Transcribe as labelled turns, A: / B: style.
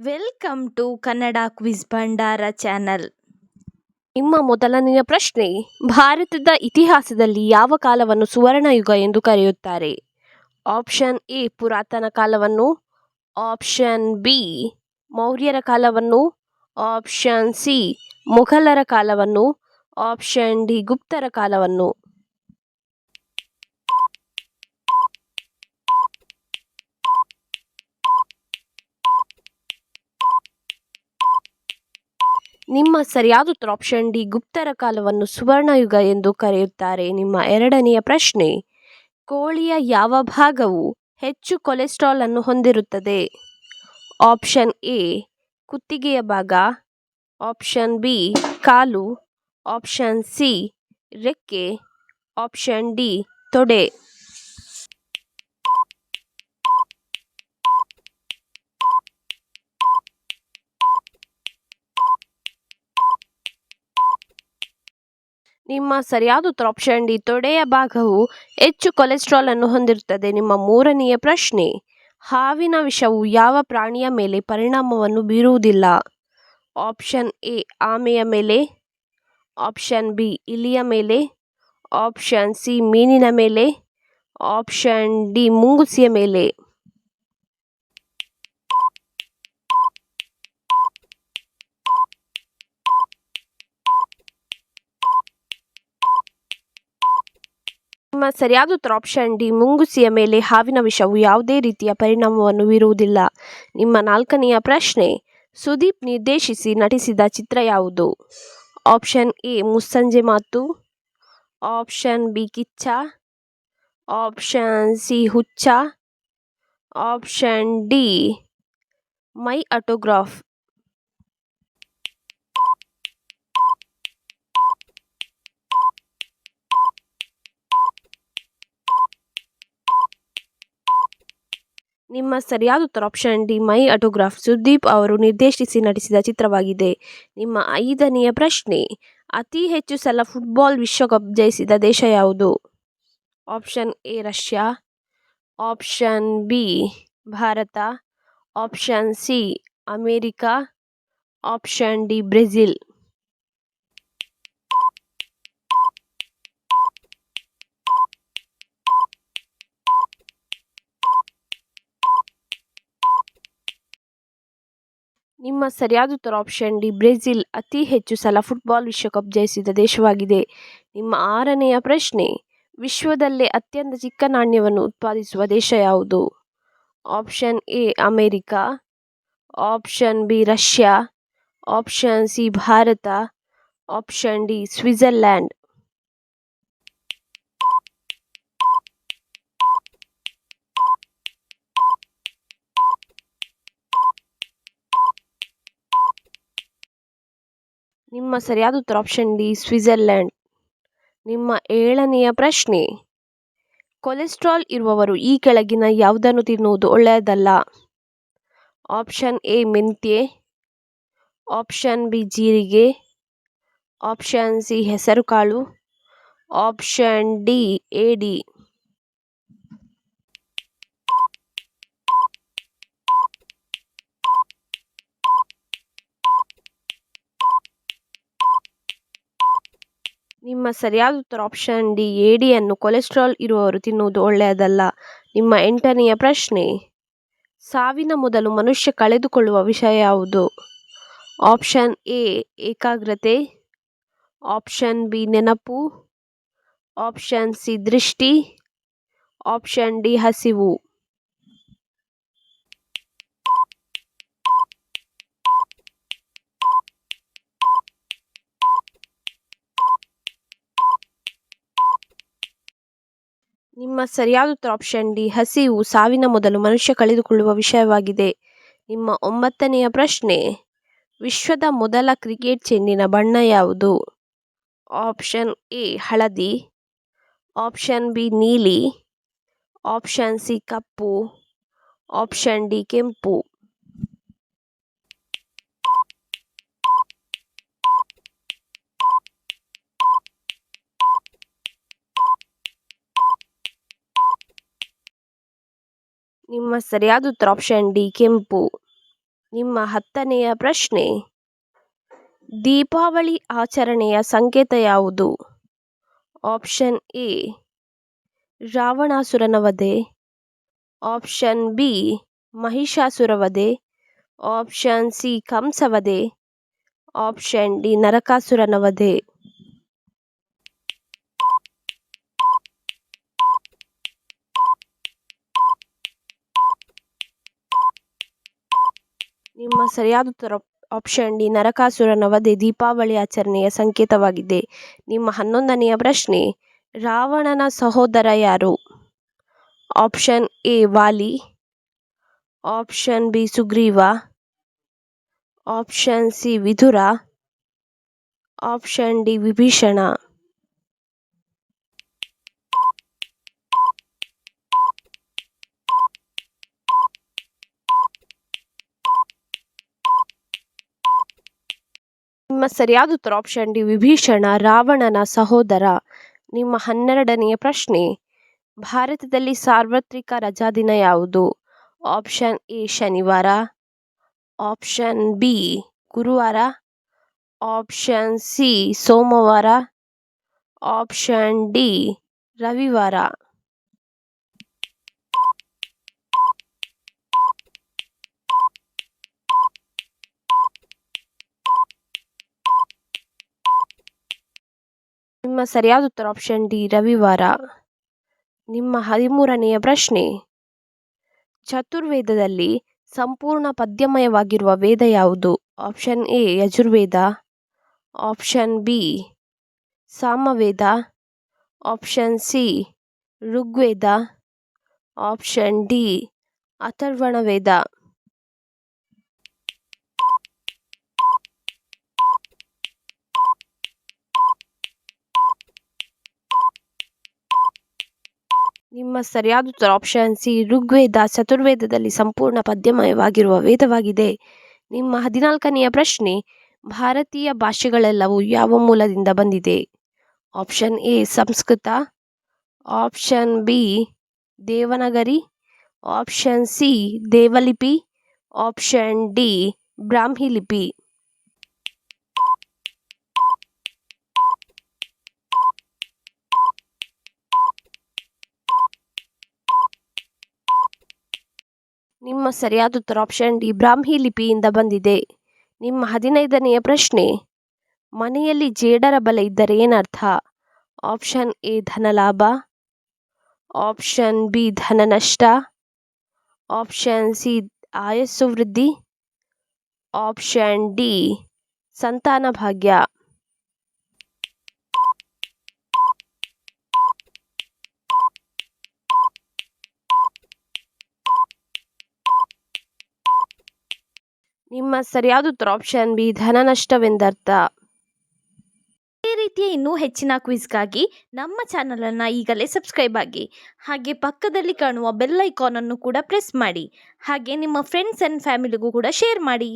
A: Welcome to Kannada quiz Bhandara channel
B: ನಿಮ್ಮ ಮೊದಲನೆಯ ಪ್ರಶ್ನೆ, ಭಾರತದ ಇತಿಹಾಸದಲ್ಲಿ ಯಾವ ಕಾಲವನ್ನು ಸುವರ್ಣಯುಗ ಎಂದು ಕರೆಯುತ್ತಾರೆ? ಆಪ್ಷನ್ ಎ, ಪುರಾತನ ಕಾಲವನ್ನು. ಆಪ್ಷನ್ ಬಿ, ಮೌರ್ಯರ ಕಾಲವನ್ನು. ಆಪ್ಷನ್ ಸಿ, ಮೊಘಲರ ಕಾಲವನ್ನು. ಆಪ್ಷನ್ ಡಿ, ಗುಪ್ತರ ಕಾಲವನ್ನು. ನಿಮ್ಮ ಸರಿಯಾದ ಉತ್ತರ ಆಪ್ಷನ್ ಡಿ ಗುಪ್ತರ ಕಾಲವನ್ನು ಸುವರ್ಣಯುಗ ಎಂದು ಕರೆಯುತ್ತಾರೆ. ನಿಮ್ಮ ಎರಡನೆಯ ಪ್ರಶ್ನೆ, ಕೋಳಿಯ ಯಾವ ಭಾಗವು ಹೆಚ್ಚು ಕೊಲೆಸ್ಟ್ರಾಲ್ ಅನ್ನು ಹೊಂದಿರುತ್ತದೆ? ಆಪ್ಷನ್ ಎ ಕುತ್ತಿಗೆಯ ಭಾಗ. ಆಪ್ಷನ್ ಬಿ ಕಾಲು. ಆಪ್ಷನ್ ಸಿ ರೆಕ್ಕೆ. ಆಪ್ಷನ್ ಡಿ ತೊಡೆ. ನಿಮ್ಮ ಸರಿಯಾದ ಉತ್ತರ ಆಪ್ಷನ್ ಡಿ ತೊಡೆಯ ಭಾಗವು ಹೆಚ್ಚು ಕೊಲೆಸ್ಟ್ರಾಲ್ ಅನ್ನು ಹೊಂದಿರುತ್ತದೆ. ನಿಮ್ಮ ಮೂರನೆಯ ಪ್ರಶ್ನೆ, ಹಾವಿನ ವಿಷವು ಯಾವ ಪ್ರಾಣಿಯ ಮೇಲೆ ಪರಿಣಾಮವನ್ನು ಬೀರುವುದಿಲ್ಲ? ಆಪ್ಷನ್ ಎ ಆಮೆಯ ಮೇಲೆ. ಆಪ್ಷನ್ ಬಿ ಇಲಿಯ ಮೇಲೆ. ಆಪ್ಷನ್ ಸಿ ಮೀನಿನ ಮೇಲೆ. ಆಪ್ಷನ್ ಡಿ ಮುಂಗುಸಿಯ ಮೇಲೆ. ನಿಮ್ಮ ಸರಿಯಾದ ತ್ರಾಪ್ಷನ್ ಡಿ ಮುಂಗುಸಿಯ ಮೇಲೆ ಹಾವಿನ ವಿಷವು ಯಾವುದೇ ರೀತಿಯ ಪರಿಣಾಮವನ್ನು ಬೀರುವುದಿಲ್ಲ. ನಿಮ್ಮ ನಾಲ್ಕನೆಯ ಪ್ರಶ್ನೆ, ಸುದೀಪ್ ನಿರ್ದೇಶಿಸಿ ನಟಿಸಿದ ಚಿತ್ರ ಯಾವುದು? Option A Mussanje Maatu. Option B Kiccha. Option C Huccha. Option D my autograph. ನಿಮ್ಮ ಸರಿಯಾದ ಉತ್ತರ option D my autograph Sudeep ಅವರು ನಿರ್ದೇಶಿಸಿ ನಟಿಸಿದ ಚಿತ್ರವಾಗಿದೆ. ನಿಮ್ಮ ಐದನೆಯ ಪ್ರಶ್ನೆ, ಅತಿ ಹೆಚ್ಚು ಸಲ ಫುಟ್ಬಾಲ್ ವಿಶ್ವಕಪ್ ಜಯಿಸಿದ ದೇಶ ಯಾವುದು? Option A Russia. Option B Bharat. Option C America. Option D Brazil. ನಿಮ್ಮ ಸರಿಯಾದ ಉತ್ತರ ಆಪ್ಷನ್ ಡಿ, ಬ್ರೆಜಿಲ್ ಅತಿ ಹೆಚ್ಚು ಸಲ ಫುಟ್ಬಾಲ್ ವಿಶ್ವಕಪ್ ಜಯಿಸಿದ ದೇಶವಾಗಿದೆ. ನಿಮ್ಮ ಆರನೆಯ ಪ್ರಶ್ನೆ, ವಿಶ್ವದಲ್ಲೇ ಅತ್ಯಂತ ಚಿಕ್ಕ ನಾಣ್ಯವನ್ನು ಉತ್ಪಾದಿಸುವ ದೇಶ ಯಾವುದು? Option A, America option B, Russia option C, Bharat option D Switzerland ನಿಮ್ಮ ಸರಿಯಾದ ಉತ್ತರ ಆಪ್ಷನ್ ಡಿ ಸ್ವಿಟ್ಜರ್ಲೆಂಡ್ ನಿಮ್ಮ ಏಳನೆಯ ಪ್ರಶ್ನೆ. ಕೊಲೆಸ್ಟ್ರಾಲ್ ಇರುವವರು ಈ ಕೆಳಗಿನ ಯಾವುದನ್ನು ತಿನ್ನುವುದು ಒಳ್ಳೆಯದಲ್ಲ? ಆಪ್ಷನ್ ಎ ಮೆಂತ್ಯೆ. ಆಪ್ಷನ್ ಬಿ ಜೀರಿಗೆ. ಆಪ್ಷನ್ ಸಿ ಹೆಸರುಕಾಳು. Option D. ಏಡಿ ನಿಮ್ಮ ಸರಿಯಾದ ಉತ್ತರ ಆಪ್ಷನ್ ಡಿ ಏಡಿಯನ್ನು ಕೊಲೆಸ್ಟ್ರಾಲ್ ಇರುವವರು ತಿನ್ನುವುದು ಒಳ್ಳೆಯದಲ್ಲ. ನಿಮ್ಮ ಎಂಟನೆಯ ಪ್ರಶ್ನೆ, ಸಾವಿನ ಮೊದಲು ಮನುಷ್ಯ ಕಳೆದುಕೊಳ್ಳುವ ವಿಷಯ ಯಾವುದು? ಆಪ್ಷನ್ ಎ ಏಕಾಗ್ರತೆ. ಆಪ್ಷನ್ ಬಿ ನೆನಪು. ಆಪ್ಷನ್ ಸಿ ದೃಷ್ಟಿ. ಆಪ್ಷನ್ ಡಿ ಹಸಿವು. ನಿಮ್ಮ ಸರಿಯಾದ ಉತ್ತರ ಆಪ್ಷನ್ ಡಿ ಹಸಿವು, ಸಾವಿನ ಮೊದಲು ಮನುಷ್ಯ ಕಳೆದುಕೊಳ್ಳುವ ವಿಷಯವಾಗಿದೆ. ನಿಮ್ಮ ಒಂಬತ್ತನೆಯ ಪ್ರಶ್ನೆ, ವಿಶ್ವದ ಮೊದಲ ಕ್ರಿಕೆಟ್ ಚೆಂಡಿನ ಬಣ್ಣ ಯಾವುದು? ಆಪ್ಷನ್ ಎ ಹಳದಿ. ಆಪ್ಷನ್ ಬಿ ನೀಲಿ. ಆಪ್ಷನ್ ಸಿ ಕಪ್ಪು. ಆಪ್ಷನ್ ಡಿ ಕೆಂಪು. ನಿಮ್ಮ ಸರಿಯಾದ ಉತ್ತರ ಆಪ್ಷನ್ ಡಿ, ಕೆಂಪು. ನಿಮ್ಮ ಹತ್ತನೆಯ ಪ್ರಶ್ನೆ, ದೀಪಾವಳಿ ಆಚರಣೆಯ ಸಂಕೇತ ಯಾವುದು? ಆಪ್ಷನ್ ಎ, ರಾವಣಾಸುರನ ವಧೆ. ಆಪ್ಷನ್ ಬಿ, ಮಹಿಷಾಸುರ ವಧೆ. ಆಪ್ಷನ್ ಸಿ ಕಂಸವಧೆ ಆಪ್ಷನ್ ಡಿ, ನರಕಾಸುರನ ವಧೆ. ನಿಮ್ಮ ಸರಿಯಾದ ಉತ್ತರ ಆಪ್ಷನ್ ಡಿ ನರಕಾಸುರನ ವಧೆ ದೀಪಾವಳಿ ಆಚರಣೆಯ ಸಂಕೇತವಾಗಿದೆ. ನಿಮ್ಮ ಹನ್ನೊಂದನೆಯ ಪ್ರಶ್ನೆ, ರಾವಣನ ಸಹೋದರ ಯಾರು? Option A, Vali. Option B, Sugriva. Option C, Vidura. Option D, Vibhishana. ನಿಮ್ಮ ಸರಿಯಾದ ಉತ್ತರ ಆಪ್ಷನ್ ಡಿ, ವಿಭೀಷಣ, ರಾವಣನ ಸಹೋದರ. ನಿಮ್ಮ ಹನ್ನೆರಡನೆಯ ಪ್ರಶ್ನೆ, ಭಾರತದಲ್ಲಿ ಸಾರ್ವತ್ರಿಕ ರಜಾದಿನ ಯಾವುದು? ಆಪ್ಷನ್ ಎ, ಶನಿವಾರ. ಆಪ್ಷನ್ ಬಿ, ಗುರುವಾರ. ಆಪ್ಷನ್ ಸಿ, ಸೋಮವಾರ. ಆಪ್ಷನ್ ಡಿ, ರವಿವಾರ. ನಿಮ್ಮ ಸರಿಯಾದ ಉತ್ತರ ಆಪ್ಷನ್ ಡಿ, ರವಿವಾರ. ನಿಮ್ಮ ಹದಿಮೂರನೆಯ ಪ್ರಶ್ನೆ. ಚತುರ್ವೇದದಲ್ಲಿ ಸಂಪೂರ್ಣ ಪದ್ಯಮಯವಾಗಿರುವ ವೇದ ಯಾವುದು? Option A, Yajurveda. Option B, Samaveda. Option C, Rigveda. Option D Atharvana Veda ನಿಮ್ಮ ಸರಿಯಾದ ಉತ್ತರ ಆಪ್ಷನ್ ಸಿ, ಋಗ್ವೇದ, ಚತುರ್ವೇದದಲ್ಲಿ ಸಂಪೂರ್ಣ ಪದ್ಯಮಯವಾಗಿರುವ ವೇದವಾಗಿದೆ. ನಿಮ್ಮ ಹದಿನಾಲ್ಕನೆಯ ಪ್ರಶ್ನೆ, ಭಾರತೀಯ ಭಾಷೆಗಳೆಲ್ಲವೂ ಯಾವ ಮೂಲದಿಂದ ಬಂದಿದೆ? Option A, Sanskrit. Option B, Devanagari. Option C, ದೇವಲಿಪಿ. Option D, Brahmi ಲಿಪಿ. ನಿಮ್ಮ ಸರಿಯಾದ ಉತ್ತರ ಆಪ್ಷನ್ ಡಿ ಬ್ರಾಹ್ಮಿ ಲಿಪಿಯಿಂದ ಬಂದಿದೆ. ನಿಮ್ಮ ಹದಿನೈದನೆಯ ಪ್ರಶ್ನೆ. ಮನೆಯಲ್ಲಿ ಜೇಡರ ಬಲ ಇದ್ದರೆ ಏನರ್ಥ? ಆಪ್ಷನ್ ಎ ಧನಲಾಭ. ಆಪ್ಷನ್ ಬಿ ಧನ ನಷ್ಟ. ಆಪ್ಷನ್ ಸಿ ಆಯಸ್ಸು ವೃದ್ಧಿ. ಆಪ್ಷನ್ ಡಿ ಸಂತಾನ ಭಾಗ್ಯ. ನಿಮ್ಮ ಸರಿಯಾದ ಉತ್ತರ ಆಪ್ಷನ್ ಬಿ ಧನ ನಷ್ಟವೆಂದರ್ಥ.
A: ಇದೇ ರೀತಿಯ ಇನ್ನೂ ಹೆಚ್ಚಿನ ಕ್ವಿಜ್ಗಾಗಿ ನಮ್ಮ ಚಾನಲನ್ನು ಈಗಲೇ ಸಬ್ಸ್ಕ್ರೈಬ್ ಆಗಿ, ಹಾಗೆ ಪಕ್ಕದಲ್ಲಿ ಕಾಣುವ ಬೆಲ್ ಐಕಾನನ್ನು ಕೂಡ ಪ್ರೆಸ್ ಮಾಡಿ, ಹಾಗೆ ನಿಮ್ಮ ಫ್ರೆಂಡ್ಸ್ ಆ್ಯಂಡ್ ಫ್ಯಾಮಿಲಿಗೂ ಕೂಡ ಶೇರ್ ಮಾಡಿ.